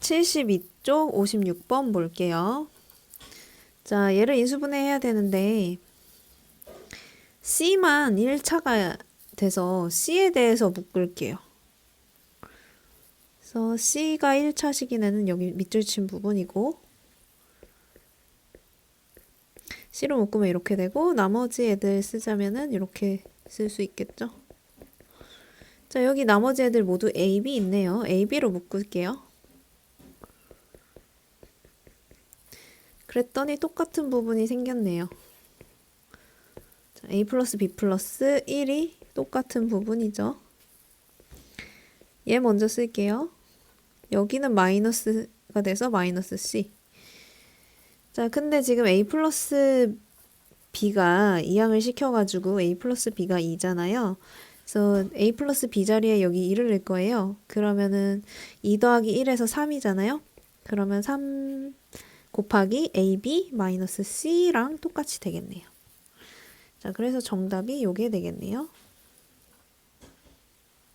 72쪽 56번 볼게요. 자, 얘를 인수분해해야 되는데 C만 1차가 돼서 C에 대해서 묶을게요. 그래서 C가 1차 시기내는 여기 밑줄 친 부분이고 C로 묶으면 이렇게 되고 나머지 애들 쓰자면은 이렇게 쓸 수 있겠죠? 자, 여기 나머지 애들 모두 A, B 있네요. A, B로 묶을게요. 그랬더니 똑같은 부분이 생겼네요. 자, A 플러스 B 플러스 1이 똑같은 부분이죠. 얘 먼저 쓸게요. 여기는 마이너스가 돼서 마이너스 C. 자, 근데 지금 A 플러스 B가 이항을 시켜가지고 A 플러스 B가 2잖아요. 그래서 A 플러스 B 자리에 여기 2를 넣을 거예요. 그러면은 2 더하기 1에서 3이잖아요. 그러면 3 곱하기 AB 마이너스 C랑 똑같이 되겠네요. 자, 그래서 정답이 요게 되겠네요.